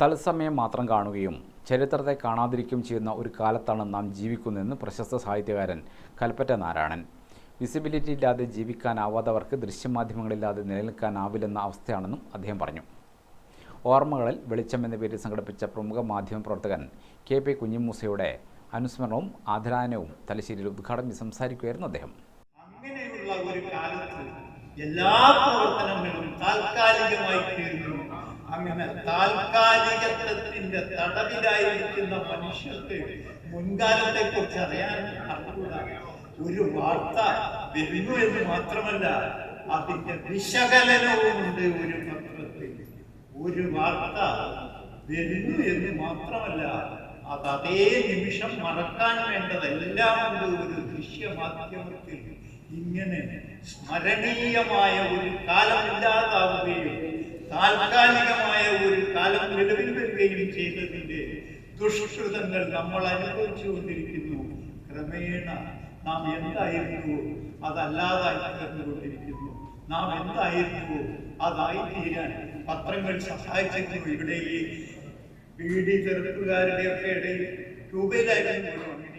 തത്സമയം മാത്രം കാണുകയും ചരിത്രത്തെ കാണാതിരിക്കുകയും ചെയ്യുന്ന ഒരു കാലത്താണ് നാം ജീവിക്കുന്നതെന്ന് പ്രശസ്ത സാഹിത്യകാരൻ കൽപ്പറ്റ നാരായണൻ. വിസിബിലിറ്റി ഇല്ലാതെ ജീവിക്കാനാവാത്തവർക്ക് ദൃശ്യമാധ്യമങ്ങളില്ലാതെ നിലനിൽക്കാനാവില്ലെന്ന അവസ്ഥയാണെന്നും അദ്ദേഹം പറഞ്ഞു. ഓർമ്മകളിൽ വെളിച്ചം എന്ന പേരിൽ സംഘടിപ്പിച്ച പ്രമുഖ മാധ്യമ പ്രവർത്തകൻ കെ പി കുഞ്ഞിമൂസയുടെ അനുസ്മരണവും ആദരായനവും തലശ്ശേരിയിൽ ഉദ്ഘാടനം സംസാരിക്കുകയായിരുന്നു അദ്ദേഹം. അങ്ങനെയുള്ള ഒരു കാലത്ത് എല്ലാ പ്രവർത്തനങ്ങളും താൽക്കാലികമായി തീർന്നു അങ്ങനെ താൽക്കാലികത്വത്തിന്റെ തടവിലായിരിക്കുന്ന മനുഷ്യർക്ക് മുൻകാലത്തെ കുറിച്ച് അറിയാൻ അറിഞ്ഞുകൂടാ? ഒരു വാർത്ത വരുന്നു എന്ന് മാത്രമല്ല അതിന്റെ വിശകലനവും ഉണ്ട് ഒരു പത്രത്തിൽ. ഒരു വാർത്ത വരുന്നു എന്ന് മാത്രമല്ല അത് അതേ നിമിഷം മറക്കാൻ വേണ്ടതെല്ലാം ഉണ്ട് ഒരു ദൃശ്യമാധ്യമത്തിൽ. ഇങ്ങനെ സ്മരണീയമായ ഒരു കാലമില്ലാതാവുകയും താൽക്കാലികമായ നിലവിൽ ചെയ്തതിന്റെ ദുഷ്കൃതങ്ങൾ നമ്മൾ അനുഭവിച്ചുകൊണ്ടിരിക്കുന്നു. ക്രമേണ നാം എന്തായിരുന്നു അതല്ലാതായി തീർന്നുകൊണ്ടിരിക്കുന്നു. നാം എന്തായിരുന്നു അതായി തീരാൻ പത്രങ്ങൾ സഹായിച്ചിരുന്നു ഇവിടെ ഈ ബീഡി തെറുപ്പുകാരുടെയൊക്കെ ഇടയിൽ രൂപയിലായിരുന്നു അങ്ങനെ ഉണ്ടായിരുന്നു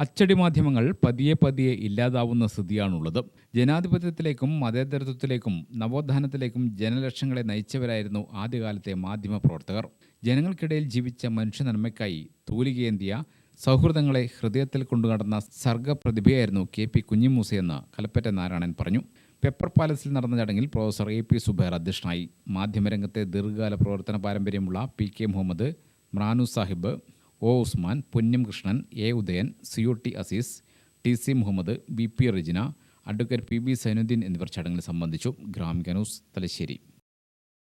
അച്ചടി മാധ്യമങ്ങൾ പതിയെ പതിയെ ഇല്ലാതാവുന്ന സ്ഥിതിയാണുള്ളത്. ജനാധിപത്യത്തിലേക്കും മതേതരത്വത്തിലേക്കും നവോത്ഥാനത്തിലേക്കും ജനലക്ഷങ്ങളെ നയിച്ചവരായിരുന്നു ആദ്യകാലത്തെ മാധ്യമ പ്രവർത്തകർ. ജനങ്ങൾക്കിടയിൽ ജീവിച്ച മനുഷ്യനന്മയ്ക്കായി തൂലികയേന്തിയ സൗഹൃദങ്ങളെ ഹൃദയത്തിൽ കൊണ്ടുനടന്ന സർഗപ്രതിഭയായിരുന്നു കെ പി കുഞ്ഞിമൂസയെന്ന് കലപ്പറ്റ നാരായണൻ പറഞ്ഞു. പെപ്പർ പാലസിൽ നടന്ന ചടങ്ങിൽ പ്രൊഫസർ എ പി സുബൈർ അധ്യക്ഷനായി. മാധ്യമരംഗത്തെ ദീർഘകാല പ്രവർത്തന പാരമ്പര്യമുള്ള P K Muhammad മ്രാനു Sahib O Usman Ponnam Krishnan A Udayan C T Azeez T C Muhammad B P Regina advocate P B Sainuddin എന്നിവർ ചടങ്ങിൽ സംബന്ധിച്ചു. Gramika news Thalassery.